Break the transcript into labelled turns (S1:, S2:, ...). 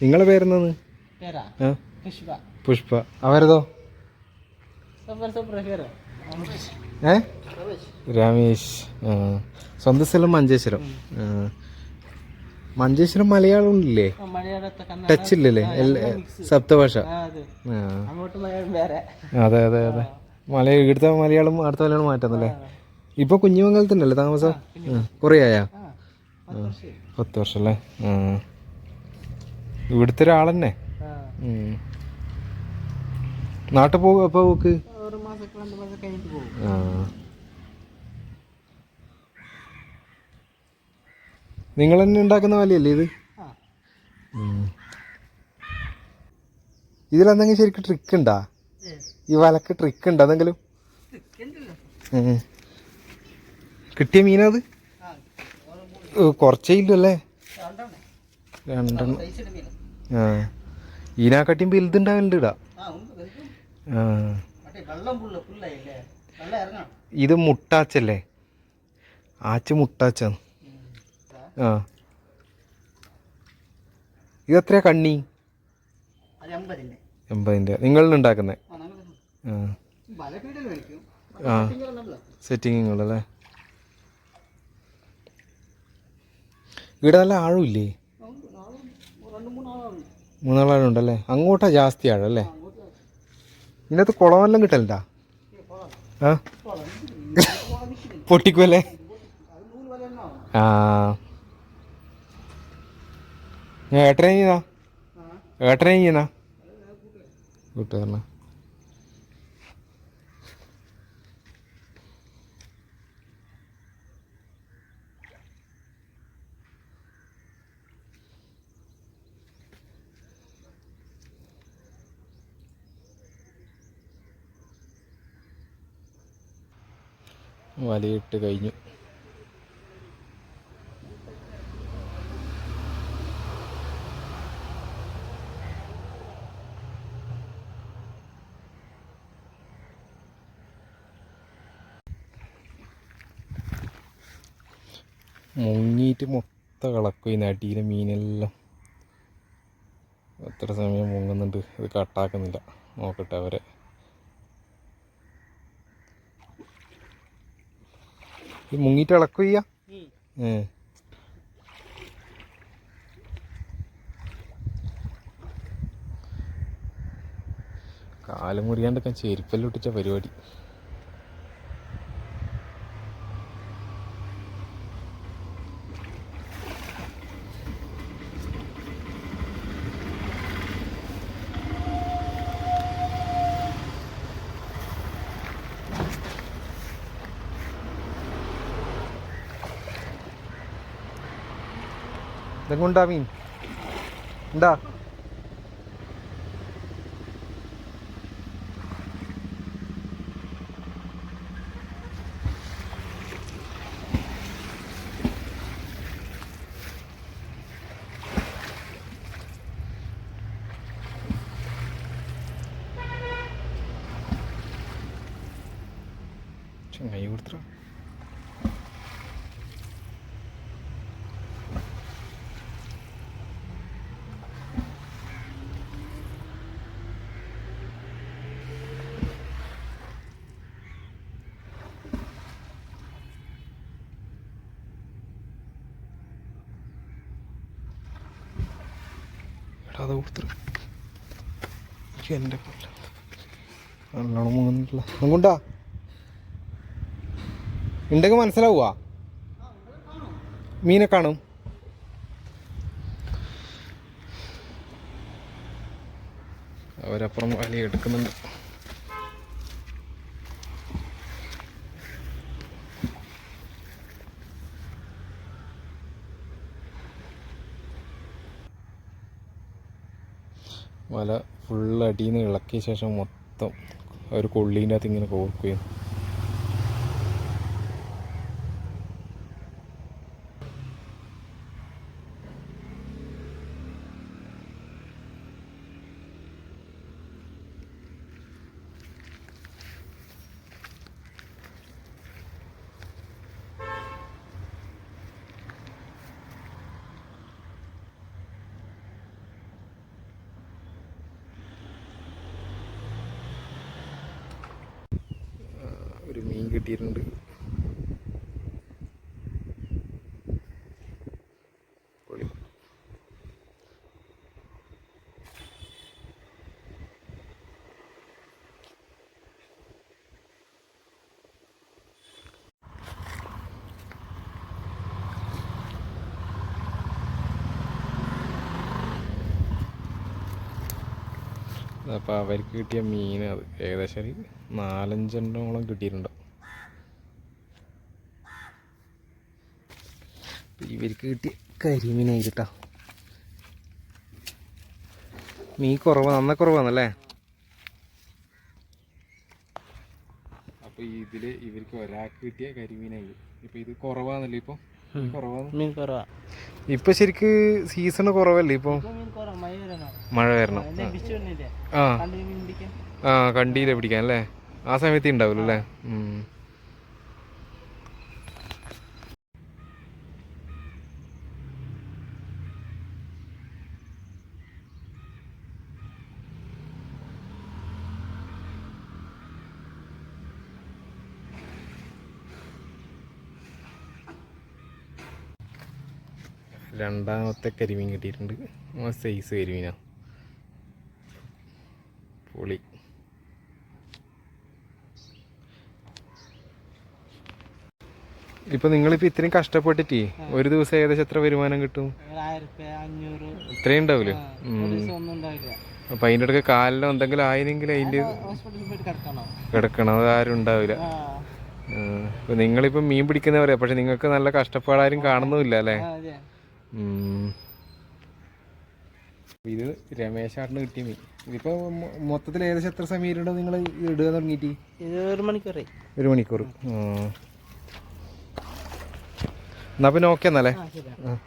S1: നിങ്ങളെ പേരെന്താണ്?
S2: പുഷ്പ.
S1: അവരതോ? ഏ? രമേശ് സ്വന്തം സ്ഥലം മഞ്ചേശ്വരം. മഞ്ചേശ്വരം മലയാളം
S2: ഉണ്ടല്ലേ
S1: ടച്ച് ഇല്ലല്ലേ? സപ്തഭാഷ.
S2: അതെ.
S1: അതെ അതെ മലയാളം ഇവിടുത്തെ മലയാളം അടുത്ത മലയാളം മാറ്റുന്നല്ലേ ഇപ്പൊ കുഞ്ഞുമംഗലത്തുണ്ടല്ലേ താമസം? കുറേ ആയാ
S2: പത്ത് വർഷം
S1: പത്ത് വർഷം അല്ലേ ആ. ഇവിടുത്തെ ഒരാളെന്നെ. നാട്ടിൽ പോകും അപ്പൊ പോക്ക്? ആ. നിങ്ങൾ തന്നെ ഉണ്ടാക്കുന്ന വലയല്ലേ ഇത്. ഇതിലെന്തെങ്കിലും ശരിക്കും ട്രിക്ക് ഉണ്ടാ? ഈ വലക്ക് ട്രിക്ക് ഉണ്ടോ എന്തെങ്കിലും. കിട്ടിയ മീനത് കുറച്ചേ ഇല്ലല്ലേ?
S2: രണ്ടെണ്ണം.
S1: ഈനാക്കട്ടിയും വലുതുണ്ടാവലുണ്ട് ഇടാ ഇത് മുട്ടാച്ചല്ലേ? ആച്ച് മുട്ടാച്ച. ആ. ഇതെത്രയാ കണ്ണി?
S2: അത് അമ്പതിന്റെ
S1: എൺപതിന്റെ. നിങ്ങളുണ്ടാക്കുന്നത്
S2: ആ നമ്മൾ
S1: ആ. ആ. സെറ്റിങ്ങുകളല്ലേ? ഇവിടെ നല്ല ആഴമില്ലേ?
S2: രണ്ട് മൂന്നാളുണ്ട്
S1: അങ്ങോട്ടാ ജാസ്തി ആഴല്ലേ? ഇതിനകത്ത് കുളമെല്ലാം കിട്ടലുണ്ടാ? ആ? പൊട്ടിക്കുമല്ലേ ആ. ഞാൻ ഏട്ടനെ ചെയ്യുന്ന ഏട്ടനെ ചെയ്യുന്ന കൂട്ടുകാരനാ. വലയിട്ട് കഴിഞ്ഞു. മുങ്ങിയിട്ട് മൊത്ത കളക്കും ഈ നടിയിലെ മീനെല്ലാം. എത്ര സമയം മുങ്ങുന്നുണ്ട്. ഇത് കട്ടാക്കുന്നില്ല നോക്കട്ടെ അവരെ. ഇത് മുങ്ങിയിട്ട് ഇളക്കുക ചെയ്യാ. ഏ. കാലം മുറിയാണ്ടൊക്കെ ചെരുപ്പെല്ലാം ഇട്ടിച്ച പരിപാടി ഇതെങ്ങുണ്ടാ മീൻ ഉണ്ടാ ചങ്ങായി കൊടുത്ത അത് കൊടുത്തിട്ട് എന്റെ നല്ലോണം മുങ്ങുന്നില്ല അങ്ങോട്ടാ ഉണ്ടെങ്കിൽ മനസ്സിലാവുക മീനെ കാണും. അവരപ്പുറം വലിയ എടുക്കുന്നുണ്ട്. വല ഫുള്ള് അടിയിൽ നിന്ന് ഇളക്കിയ ശേഷം മൊത്തം ഒരു കൊള്ളീന്റെ അകത്ത് ഇങ്ങനെ കോർക്കുകയും കിട്ടിയിട്ടുണ്ട്. അപ്പോൾ അവർക്ക് കിട്ടിയ മീൻ അത് ഏകദേശം ഒരു നാലഞ്ചെണ്ണോളം കിട്ടിയിട്ടുണ്ട് ഇപ്പൊ ഇവർക്ക് കിട്ടിയ കരിമീനായി കേട്ടോ. മീൻ കുറവ് നന്ന കുറവാണല്ലേ അപ്പൊ ഇതിൽ ഇവർക്ക് ഒരാൾക്ക് കിട്ടിയ കരിമീനായി ഇപ്പൊ ഇത് കുറവാണല്ലേ ഇപ്പൊ?
S2: മീൻ കുറവാ.
S1: ഇപ്പൊ ശരിക്ക് സീസൺ കുറവല്ലേ ഇപ്പൊ?
S2: കുറവാ മഴ വരണം?
S1: ആ.
S2: കണ്ടീല പിടിക്കാൻ?
S1: അല്ലേ? ആ സമയത്ത് ഉണ്ടാവില്ല അല്ലേ രണ്ടാമത്തെ കരിമീൻ കിട്ടിയിട്ടുണ്ട്. ആ സൈസ് കരിമീനാണ് പൊളി. ഇപ്പൊ നിങ്ങളിപ്പോ ഇത്രയും കഷ്ടപ്പെട്ടിട്ട് ഒരു ദിവസം ഏകദേശം എത്ര വരുമാനം കിട്ടും? ഇത്രയും ഉണ്ടാവില്ലേ? അപ്പൊ അതിന്റെ ഇടയ്ക്ക് കാലിലോ എന്തെങ്കിലും ആയിരുന്നെങ്കിൽ അതിന്റെ
S2: കിടക്കണോ.
S1: അത് ആരും ഉണ്ടാവില്ല. നിങ്ങളിപ്പോ മീൻ പിടിക്കുന്നവരെയാ പക്ഷെ നിങ്ങൾക്ക് നല്ല കഷ്ടപ്പാടാരും കാണുന്നുമില്ല അല്ലേ. ഇത് രമേശാട്ടിന് കിട്ടിയ മീൻ. ഇതിപ്പോ മൊത്തത്തിൽ ഏകദേശം എത്ര സമയം നിങ്ങൾ ഇടുക തുടങ്ങിയിട്ട്?
S2: ഇത് ഒരു മണിക്കൂറായി.
S1: ഒരു മണിക്കൂർ. എന്നാ പിന്നെ ഓക്കെ എന്നല്ലേ ആ.